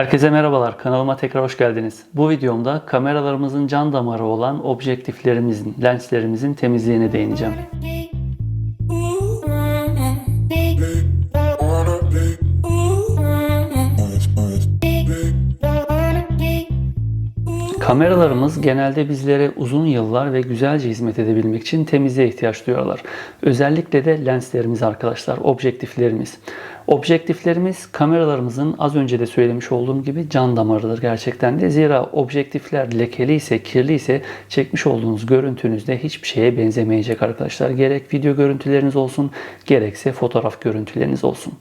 Herkese merhabalar, kanalıma tekrar hoş geldiniz. Bu videomda kameralarımızın can damarı olan objektiflerimizin, lenslerimizin temizliğine değineceğim. Kameralarımız genelde bizlere uzun yıllar ve güzelce hizmet edebilmek için temizliğe ihtiyaç duyuyorlar. Özellikle de lenslerimiz arkadaşlar, objektiflerimiz. Objektiflerimiz kameralarımızın az önce de söylemiş olduğum gibi can damarıdır gerçekten de. Zira objektifler lekeli ise, kirli ise çekmiş olduğunuz görüntünüzde hiçbir şeye benzemeyecek arkadaşlar. Gerek video görüntüleriniz olsun, gerekse fotoğraf görüntüleriniz olsun.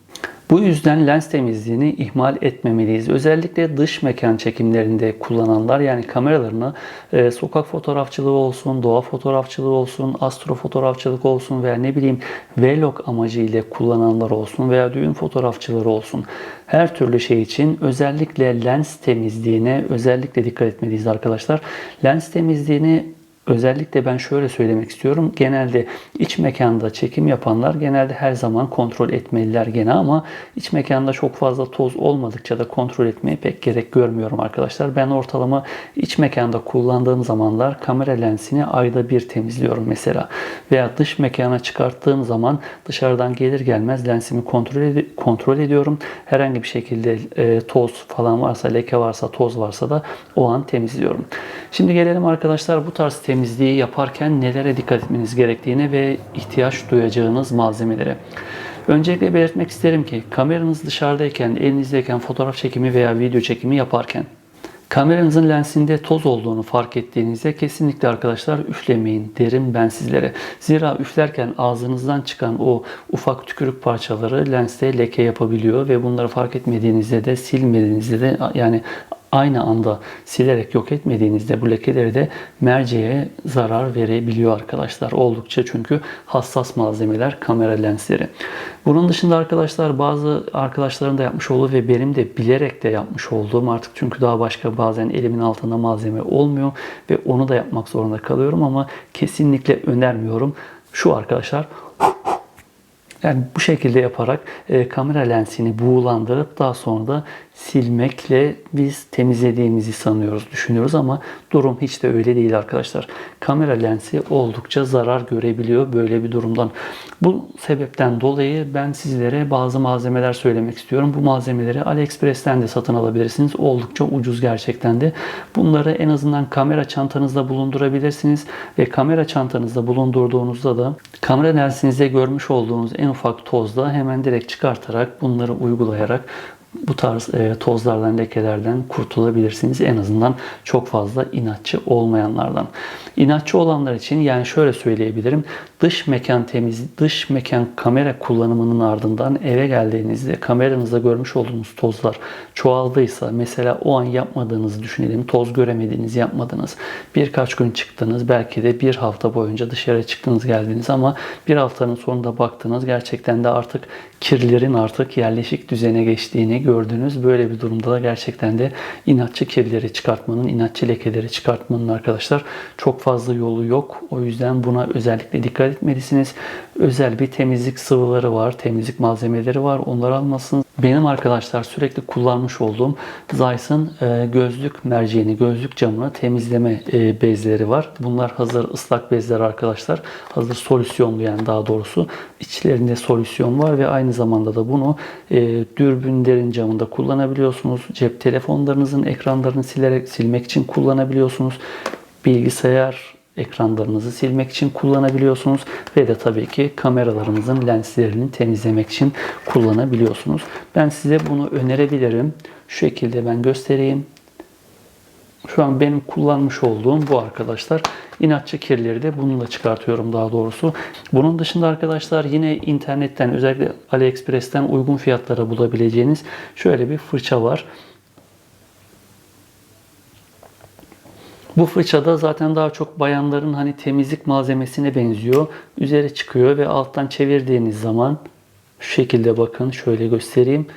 Bu yüzden lens temizliğini ihmal etmemeliyiz. Özellikle dış mekan çekimlerinde kullananlar yani kameralarını e, sokak fotoğrafçılığı olsun, doğa fotoğrafçılığı olsun, astro fotoğrafçılık olsun veya ne bileyim vlog amacı ile kullananlar olsun veya düğün fotoğrafçıları olsun. Her türlü şey için özellikle lens temizliğine özellikle dikkat etmeliyiz arkadaşlar. Lens temizliğini Özellikle ben şöyle söylemek istiyorum. Genelde iç mekanda çekim yapanlar genelde her zaman kontrol etmeliler gene ama iç mekanda çok fazla toz olmadıkça da kontrol etmeye pek gerek görmüyorum arkadaşlar. Ben ortalama iç mekanda kullandığım zamanlar kamera lensini ayda bir temizliyorum mesela. Veya dış mekana çıkarttığım zaman dışarıdan gelir gelmez lensimi kontrol, ed- kontrol ediyorum. Herhangi bir şekilde e, toz falan varsa, leke varsa, toz varsa da o an temizliyorum. Şimdi gelelim arkadaşlar bu tarz temizliği yaparken nelere dikkat etmeniz gerektiğine ve ihtiyaç duyacağınız malzemelere. Öncelikle belirtmek isterim ki kameranız dışarıdayken, elinizdeyken fotoğraf çekimi veya video çekimi yaparken Kameranızın lensinde toz olduğunu fark ettiğinizde kesinlikle arkadaşlar üflemeyin derim ben sizlere. Zira üflerken ağzınızdan çıkan o ufak tükürük parçaları lenste leke yapabiliyor ve bunları fark etmediğinizde de silmediğinizde de yani aynı anda silerek yok etmediğinizde bu lekeleri de merceğe zarar verebiliyor arkadaşlar. Oldukça çünkü hassas malzemeler kamera lensleri. Bunun dışında arkadaşlar bazı arkadaşların da yapmış olduğu ve benim de bilerek de yapmış olduğum artık çünkü daha başka bazen elimin altında malzeme olmuyor ve onu da yapmak zorunda kalıyorum ama kesinlikle önermiyorum. Şu arkadaşlar yani bu şekilde yaparak e, kamera lensini buğulandırıp daha sonra da silmekle biz temizlediğimizi sanıyoruz, düşünüyoruz ama durum hiç de öyle değil arkadaşlar. Kamera lensi oldukça zarar görebiliyor böyle bir durumdan. Bu sebepten dolayı ben sizlere bazı malzemeler söylemek istiyorum. Bu malzemeleri AliExpress'ten de satın alabilirsiniz. Oldukça ucuz gerçekten de. Bunları en azından kamera çantanızda bulundurabilirsiniz ve kamera çantanızda bulundurduğunuzda da kamera lensinizde görmüş olduğunuz en ufak tozda hemen direkt çıkartarak bunları uygulayarak bu tarz e, tozlardan, lekelerden kurtulabilirsiniz. En azından çok fazla inatçı olmayanlardan. İnatçı olanlar için yani şöyle söyleyebilirim. Dış mekan temiz, dış mekan kamera kullanımının ardından eve geldiğinizde kameranızda görmüş olduğunuz tozlar çoğaldıysa mesela o an yapmadığınızı düşünelim. Toz göremediğiniz, yapmadınız. Birkaç gün çıktınız. Belki de bir hafta boyunca dışarı çıktınız geldiniz ama bir haftanın sonunda baktınız gerçekten de artık kirlerin artık yerleşik düzene geçtiğini gördünüz. Böyle bir durumda da gerçekten de inatçı kirleri çıkartmanın, inatçı lekeleri çıkartmanın arkadaşlar çok fazla yolu yok. O yüzden buna özellikle dikkat etmelisiniz. Özel bir temizlik sıvıları var, temizlik malzemeleri var. Onları almasınız. Benim arkadaşlar sürekli kullanmış olduğum Zeiss'ın e, gözlük merceğini, gözlük camını temizleme e, bezleri var. Bunlar hazır ıslak bezler arkadaşlar. Hazır solüsyonlu yani daha doğrusu. İçlerinde solüsyon var ve aynı zamanda da bunu e, dürbünlerin camında kullanabiliyorsunuz. Cep telefonlarınızın ekranlarını silerek silmek için kullanabiliyorsunuz. Bilgisayar ekranlarınızı silmek için kullanabiliyorsunuz ve de tabii ki kameralarınızın lenslerini temizlemek için kullanabiliyorsunuz. Ben size bunu önerebilirim. Şu şekilde ben göstereyim. Şu an benim kullanmış olduğum bu arkadaşlar. İnatçı kirleri de bununla çıkartıyorum daha doğrusu. Bunun dışında arkadaşlar yine internetten özellikle AliExpress'ten uygun fiyatlara bulabileceğiniz şöyle bir fırça var. Bu fırçada zaten daha çok bayanların hani temizlik malzemesine benziyor. Üzeri çıkıyor ve alttan çevirdiğiniz zaman şu şekilde bakın şöyle göstereyim.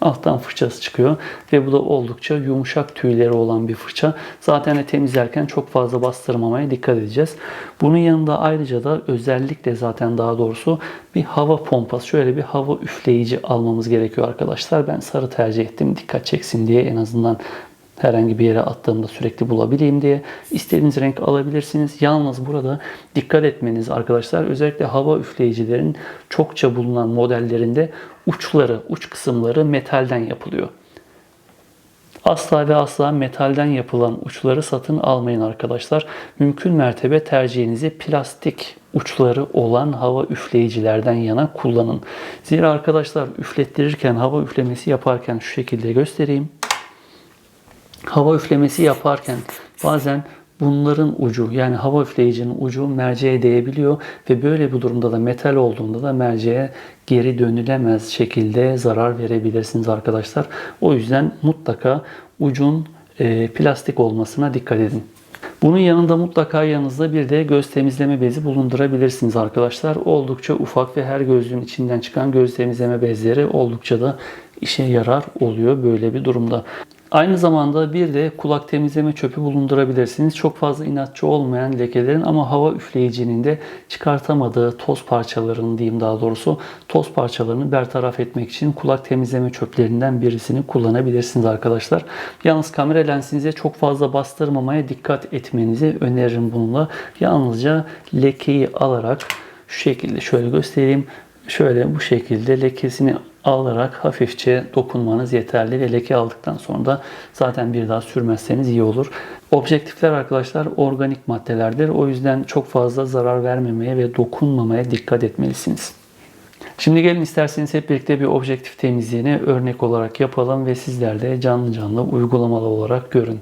Alttan fırçası çıkıyor ve bu da oldukça yumuşak tüyleri olan bir fırça. Zaten de temizlerken çok fazla bastırmamaya dikkat edeceğiz. Bunun yanında ayrıca da özellikle zaten daha doğrusu bir hava pompası, şöyle bir hava üfleyici almamız gerekiyor arkadaşlar. Ben sarı tercih ettim dikkat çeksin diye en azından herhangi bir yere attığımda sürekli bulabileyim diye istediğiniz renk alabilirsiniz. Yalnız burada dikkat etmeniz arkadaşlar özellikle hava üfleyicilerin çokça bulunan modellerinde uçları, uç kısımları metalden yapılıyor. Asla ve asla metalden yapılan uçları satın almayın arkadaşlar. Mümkün mertebe tercihinizi plastik uçları olan hava üfleyicilerden yana kullanın. Zira arkadaşlar üflettirirken, hava üflemesi yaparken şu şekilde göstereyim hava üflemesi yaparken bazen bunların ucu yani hava üfleyicinin ucu merceğe değebiliyor ve böyle bir durumda da metal olduğunda da merceğe geri dönülemez şekilde zarar verebilirsiniz arkadaşlar. O yüzden mutlaka ucun e, plastik olmasına dikkat edin. Bunun yanında mutlaka yanınızda bir de göz temizleme bezi bulundurabilirsiniz arkadaşlar. Oldukça ufak ve her gözlüğün içinden çıkan göz temizleme bezleri oldukça da işe yarar oluyor böyle bir durumda. Aynı zamanda bir de kulak temizleme çöpü bulundurabilirsiniz. Çok fazla inatçı olmayan lekelerin ama hava üfleyicinin de çıkartamadığı toz parçalarını diyeyim daha doğrusu toz parçalarını bertaraf etmek için kulak temizleme çöplerinden birisini kullanabilirsiniz arkadaşlar. Yalnız kamera lensinize çok fazla bastırmamaya dikkat etmenizi öneririm bununla. Yalnızca lekeyi alarak şu şekilde şöyle göstereyim. Şöyle bu şekilde lekesini alarak hafifçe dokunmanız yeterli ve leke aldıktan sonra da zaten bir daha sürmezseniz iyi olur. Objektifler arkadaşlar organik maddelerdir. O yüzden çok fazla zarar vermemeye ve dokunmamaya dikkat etmelisiniz. Şimdi gelin isterseniz hep birlikte bir objektif temizliğini örnek olarak yapalım ve sizler de canlı canlı uygulamalı olarak görün.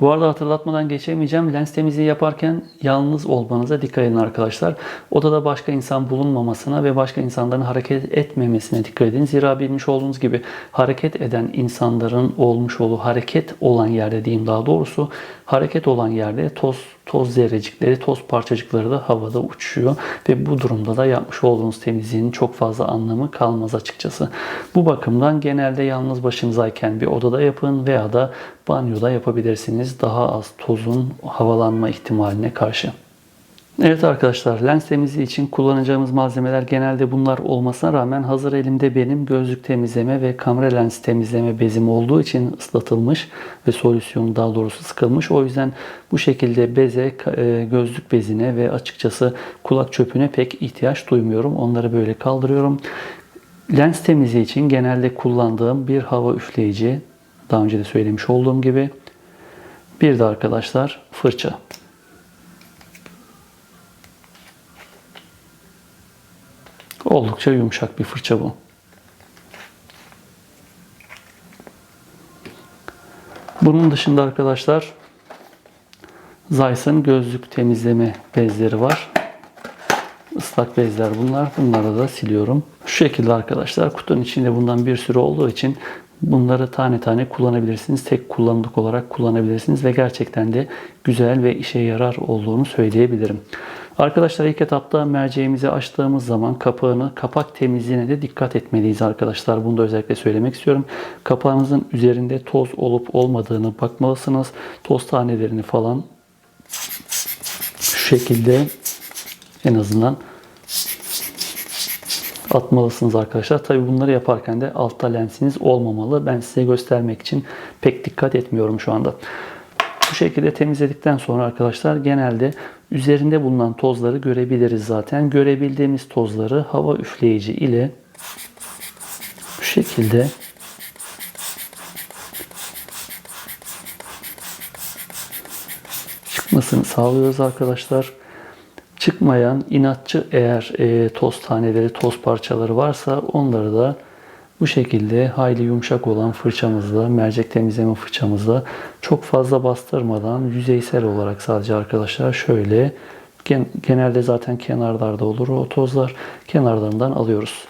Bu arada hatırlatmadan geçemeyeceğim. Lens temizliği yaparken yalnız olmanıza dikkat edin arkadaşlar. Odada başka insan bulunmamasına ve başka insanların hareket etmemesine dikkat edin. Zira bilmiş olduğunuz gibi hareket eden insanların olmuş olduğu hareket olan yerde diyeyim daha doğrusu hareket olan yerde toz toz zerrecikleri, toz parçacıkları da havada uçuşuyor ve bu durumda da yapmış olduğunuz temizliğin çok fazla anlamı kalmaz açıkçası. Bu bakımdan genelde yalnız başınızayken bir odada yapın veya da banyoda yapabilirsiniz daha az tozun havalanma ihtimaline karşı. Evet arkadaşlar lens temizliği için kullanacağımız malzemeler genelde bunlar olmasına rağmen hazır elimde benim gözlük temizleme ve kamera lens temizleme bezim olduğu için ıslatılmış ve solüsyonu daha doğrusu sıkılmış. O yüzden bu şekilde beze, e, gözlük bezine ve açıkçası kulak çöpüne pek ihtiyaç duymuyorum. Onları böyle kaldırıyorum. Lens temizliği için genelde kullandığım bir hava üfleyici. Daha önce de söylemiş olduğum gibi. Bir de arkadaşlar fırça. Oldukça yumuşak bir fırça bu. Bunun dışında arkadaşlar Zeiss'ın gözlük temizleme bezleri var. Islak bezler bunlar. Bunları da siliyorum. Şu şekilde arkadaşlar kutunun içinde bundan bir sürü olduğu için bunları tane tane kullanabilirsiniz. Tek kullanımlık olarak kullanabilirsiniz ve gerçekten de güzel ve işe yarar olduğunu söyleyebilirim. Arkadaşlar ilk etapta merceğimizi açtığımız zaman kapağını, kapak temizliğine de dikkat etmeliyiz arkadaşlar. Bunu da özellikle söylemek istiyorum. Kapağınızın üzerinde toz olup olmadığını bakmalısınız. Toz tanelerini falan şu şekilde en azından atmalısınız arkadaşlar. Tabi bunları yaparken de altta lensiniz olmamalı. Ben size göstermek için pek dikkat etmiyorum şu anda. Şekilde temizledikten sonra arkadaşlar genelde üzerinde bulunan tozları görebiliriz zaten. Görebildiğimiz tozları hava üfleyici ile bu şekilde çıkmasını sağlıyoruz arkadaşlar. Çıkmayan inatçı eğer e, toz taneleri, toz parçaları varsa onları da bu şekilde hayli yumuşak olan fırçamızla, mercek temizleme fırçamızla çok fazla bastırmadan yüzeysel olarak sadece arkadaşlar şöyle genelde zaten kenarlarda olur o tozlar. Kenarlarından alıyoruz.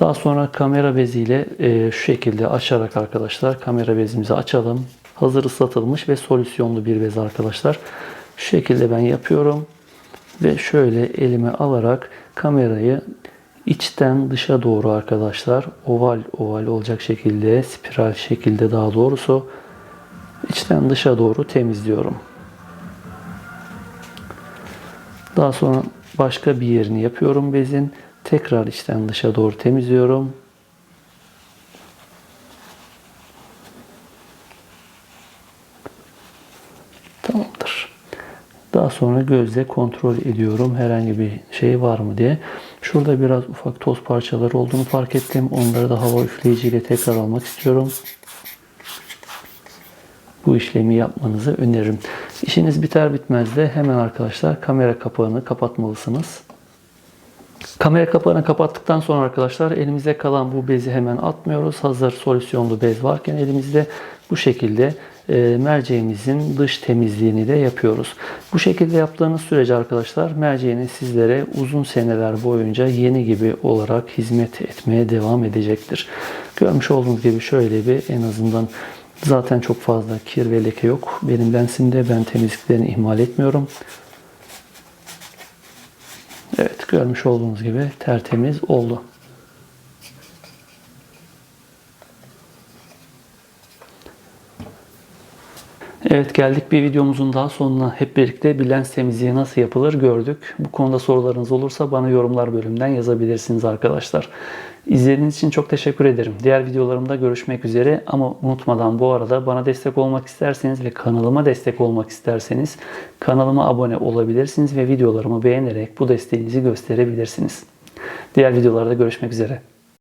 Daha sonra kamera beziyle e, şu şekilde açarak arkadaşlar kamera bezimizi açalım. Hazır ıslatılmış ve solüsyonlu bir bez arkadaşlar. Şu şekilde ben yapıyorum. Ve şöyle elime alarak kamerayı içten dışa doğru arkadaşlar oval oval olacak şekilde spiral şekilde daha doğrusu içten dışa doğru temizliyorum. Daha sonra başka bir yerini yapıyorum bezin. Tekrar içten dışa doğru temizliyorum. Tamamdır. Daha sonra gözle kontrol ediyorum herhangi bir şey var mı diye. Şurada biraz ufak toz parçaları olduğunu fark ettim. Onları da hava üfleyiciyle tekrar almak istiyorum. Bu işlemi yapmanızı öneririm. İşiniz biter bitmez de hemen arkadaşlar kamera kapağını kapatmalısınız. Kamera kapağını kapattıktan sonra arkadaşlar elimizde kalan bu bezi hemen atmıyoruz. Hazır solüsyonlu bez varken elimizde bu şekilde e, merceğimizin dış temizliğini de yapıyoruz. Bu şekilde yaptığınız sürece arkadaşlar merceğiniz sizlere uzun seneler boyunca yeni gibi olarak hizmet etmeye devam edecektir. Görmüş olduğunuz gibi şöyle bir en azından zaten çok fazla kir ve leke yok. Benim lensimde ben temizliklerini ihmal etmiyorum. Evet görmüş olduğunuz gibi tertemiz oldu. Evet geldik bir videomuzun daha sonuna. Hep birlikte bir lens temizliği nasıl yapılır gördük. Bu konuda sorularınız olursa bana yorumlar bölümünden yazabilirsiniz arkadaşlar. İzlediğiniz için çok teşekkür ederim. Diğer videolarımda görüşmek üzere ama unutmadan bu arada bana destek olmak isterseniz ve kanalıma destek olmak isterseniz kanalıma abone olabilirsiniz ve videolarımı beğenerek bu desteğinizi gösterebilirsiniz. Diğer videolarda görüşmek üzere.